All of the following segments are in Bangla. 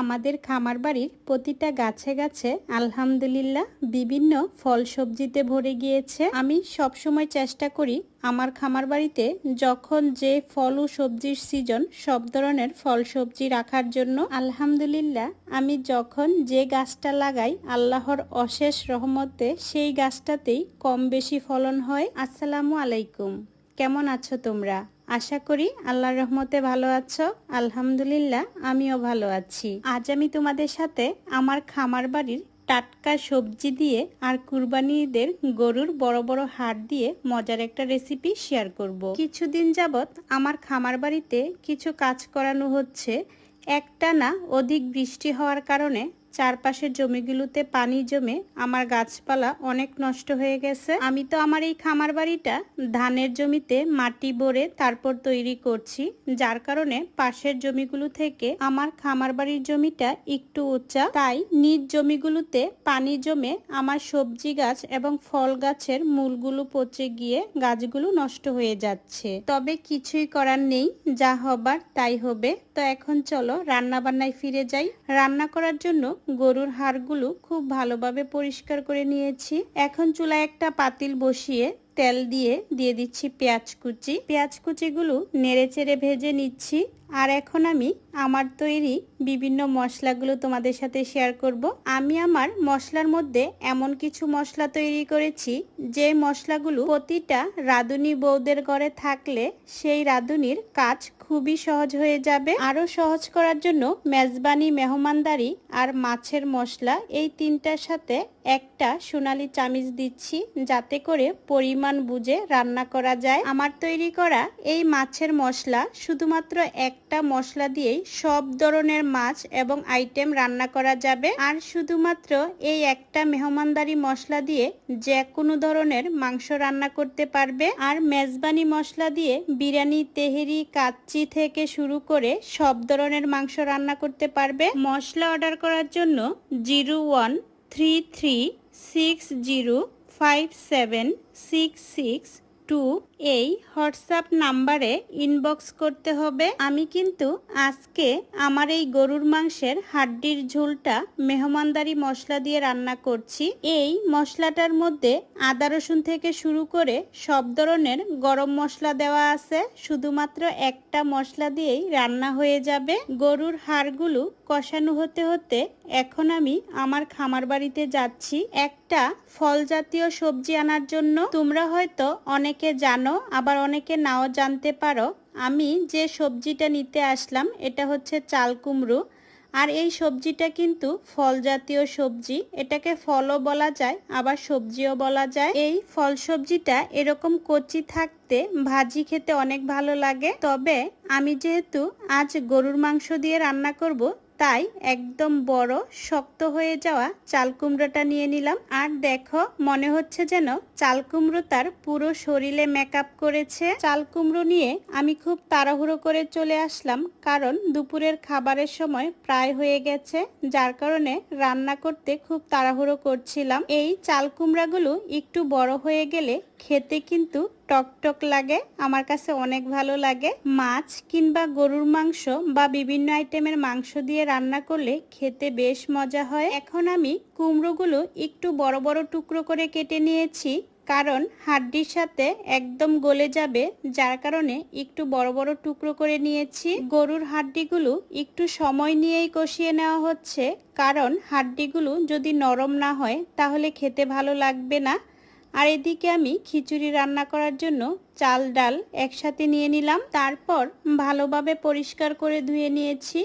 আমাদের খামার বাড়ির প্রতিটা গাছে গাছে আলহামদুলিল্লাহ বিভিন্ন ফল সবজিতে ভরে গিয়েছে। আমি সবসময় চেষ্টা করি আমার খামার বাড়িতে যখন যে ফল ও সবজির সিজন, সব ধরনের ফল সবজি রাখার জন্য। আলহামদুলিল্লাহ, আমি যখন যে গাছটা লাগাই, আল্লাহর অশেষ রহমতে সেই গাছটাতেই কম বেশি ফলন হয়। আসসালামু আলাইকুম। কেমন আছো তোমরা? আশা করি আল্লাহর রহমতে ভালো আছো। আলহামদুলিল্লাহ, আমিও ভালো আছি। আজ আমি তোমাদের সাথে আমার খামার বাড়ির টাটকা সবজি দিয়ে আর কুরবানি ঈদের গরুর বড় বড় হাড় দিয়ে মজার একটা রেসিপি শেয়ার করব। কিছুদিন যাবৎ আমার খামার বাড়িতে কিছু কাজ করানো হচ্ছে। একটানা অধিক বৃষ্টি হওয়ার কারণে চারপাশের জমিগুলোতে পানি জমে আমার গাছপালা অনেক নষ্ট হয়ে গেছে। আমি তো আমার এই খামার বাড়িটা ধানের জমিতে মাটি ভরে তারপর তৈরি করছি, যার কারণে পাশের জমিগুলো থেকে আমার খামার বাড়ির জমিটা একটু উঁচা। তাই নিজ জমিগুলোতে পানি জমে আমার সবজি গাছ এবং ফল গাছের মূলগুলো পচে গিয়ে গাছগুলো নষ্ট হয়ে যাচ্ছে। তবে কিছুই করার নেই, যা হবার তাই হবে। তো এখন চলো রান্না বান্নায় ফিরে যাই। রান্না করার জন্য গরুর হাড়গুলো খুব ভালোভাবে পরিষ্কার করে নিয়েছি। এখন চুলায় একটা পাতিল বসিয়ে তেল দিয়ে দিয়ে দিচ্ছি পেঁয়াজ কুচি। পেঁয়াজ কুচিগুলো নেড়ে চেড়ে ভেজে নিচ্ছি। আর এখন আমি আমার তৈরি বিভিন্ন মশলাগুলো তোমাদের সাথে শেয়ার করব। আমি আমার মশলার মধ্যে এমন কিছু মশলা তৈরি করেছি, যে মশলাগুলো প্রতিটা রাঁধুনি বৌদের ঘরে থাকলে সেই রাঁধুনির কাজ খুবই সহজ হয়ে যাবে। আরও সহজ করার জন্য মেজবানি, মেহমানদারি আর মাছের মশলা এই তিনটার সাথে একটা সোনালি চামিচ দিচ্ছি যাতে করে পরিমাণ বুঝে রান্না করা যায়। আমার তৈরি করা এই মাছের মশলা শুধুমাত্র একটা মশলা দিয়েই সব ধরনের মাছ এবং আইটেম রান্না করা যাবে। আর শুধুমাত্র এই একটা মেহমানদারি মশলা দিয়ে যে কোনো ধরনের মাংস রান্না করতে পারবে। আর মেজবানি মশলা দিয়ে বিরিয়ানি, তেহেরি, কাচ্চি থেকে শুরু করে সব ধরনের মাংস রান্না করতে পারবে। মশলা অর্ডার করার জন্য zero one three three six zero five seven six six two এই হোয়াটসঅ্যাপ নাম্বারে ইনবক্স করতে হবে। আমি কিন্তু আজকে আমার এই গরুর মাংসের হাড্ডির ঝোলটা মেহমানদারি মশলা দিয়ে রান্না করছি। এই মশলাটার মধ্যে আদা রসুন থেকে শুরু করে সব ধরনের গরম মশলা দেওয়া আছে। শুধুমাত্র একটা মশলা দিয়েই রান্না হয়ে যাবে। গরুর হাড়গুলো কষানো হতে হতে এখন আমি আমার খামার বাড়িতে যাচ্ছি। একটা ফল জাতীয় সবজি আনার জন্য তোমরা হয়তো অনেকে জানো, আবার অনেকে নাও জানতে পারো। আমি যে সবজিটা নিতে আসলাম, এটা হচ্ছে চাল কুমড়ো। আর এই সবজিটা কিন্তু ফল জাতীয় সবজি। এটাকে ফলও বলা যায়, আবার সবজিও বলা যায়। এই ফল সবজিটা এরকম কচি থাকতে ভাজি খেতে অনেক ভালো লাগে। তবে আমি যেহেতু আজ গরুর মাংস দিয়ে রান্না করব তাই একদম বড়, শক্ত হয়ে যাওয়া চাল কুমড়োটা নিয়ে নিলাম। আর দেখো, মনে হচ্ছে যেন চাল কুমড়ো তার পুরো শরীরে মেকআপ করেছে। চাল কুমড়ো নিয়ে আমি খুব তাড়াহুড়ো করে চলে আসলাম, কারণ দুপুরের খাবারের সময় প্রায় হয়ে গেছে, যার কারণে রান্না করতে খুব তাড়াহুড়ো করছিলাম। এই চাল কুমড়াগুলো একটু বড় হয়ে গেলে খেতে কিন্তু টকটক লাগে, আমার কাছে অনেক ভালো লাগে। মাছ কিংবা গরুর মাংস বা বিভিন্ন আইটেমের মাংস দিয়ে রান্না করলে খেতে বেশ মজা হয়। এখন আমি কুমড়োগুলো একটু বড় বড় টুকরো করে কেটে নিয়েছি, কারণ হাড্ডির সাথে একদম গলে যাবে, যার কারণে একটু বড় বড় টুকরো করে নিয়েছি। গরুর হাড্ডিগুলো একটু সময় নিয়েই কষিয়ে নেওয়া হচ্ছে, কারণ হাড্ডিগুলো যদি নরম না হয়, তাহলে খেতে ভালো লাগবে না। আর এদিকে আমি খিচুড়ি রান্না করার জন্য চাল, ডাল একসাথে নিয়ে নিলাম। তারপর ভালোভাবে পরিষ্কার করে ধুয়ে নিয়েছি।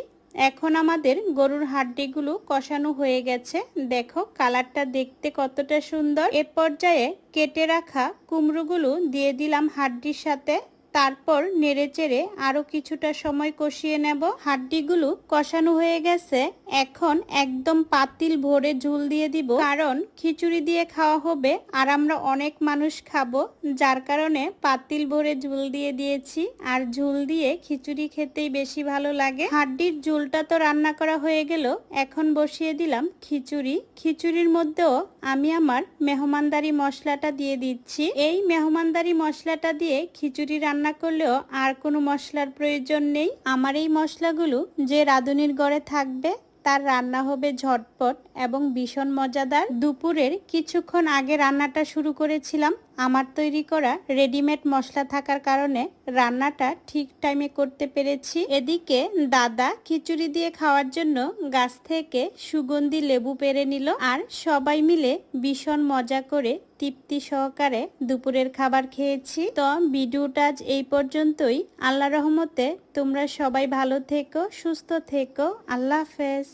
এখন আমাদের গরুর হাড্ডিগুলো কষানো হয়ে গেছে। দেখো কালারটা দেখতে কতটা সুন্দর। এ পর্যায়ে কেটে রাখা কুমড়োগুলো দিয়ে দিলাম হাড্ডির সাথে। তারপর নেড়েচেড়ে আরও কিছুটা সময় কষিয়ে নেব। হাড্ডিগুলো কষানো হয়ে গেছে। এখন একদম পাতিল ভরে ঝুল দিয়ে দিব। কারণ খিচুড়ি দিয়ে খাওয়া হবে আর আমরা অনেক মানুষ খাব, যার কারণে পাতিল ভরে ঝুল দিয়ে দিয়েছি। আর ঝুল দিয়ে খিচুড়ি খেতেই বেশি ভালো লাগে। হাড্ডির ঝুলটা তো রান্না করা হয়ে গেল, এখন বসিয়ে দিলাম খিচুড়ি। খিচুড়ির মধ্যেও আমি আমার মেহমানদারি মশলাটা দিয়ে দিচ্ছি। এই মেহমানদারি মশলাটা দিয়ে খিচুড়ি রান্না করলেও আর কোনো মশলার প্রয়োজন নেই। আমার এই মশলাগুলো যে রাঁধুনির গড়ে থাকবে, তার রান্না হবে ঝটপট এবং ভীষণ মজাদার। দুপুরের কিছুক্ষণ আগে রান্নাটা শুরু করেছিলাম। আমার তৈরি করা রেডিমেড মশলা থাকার কারণে রান্নাটা ঠিক টাইমে করতে পেরেছি। এদিকে দাদা খিচুড়ি দিয়ে খাওয়ার জন্য গাছ থেকে সুগন্ধি লেবু পেরে নিল আর সবাই মিলে ভীষণ মজা করে তৃপ্তি সহকারে দুপুরের খাবার খেয়েছি। তো ভিডিওটা আজ এই পর্যন্তই। আল্লাহ রহমতে তোমরা সবাই ভালো থেকো, সুস্থ থেকো। আল্লাহ হাফেজ।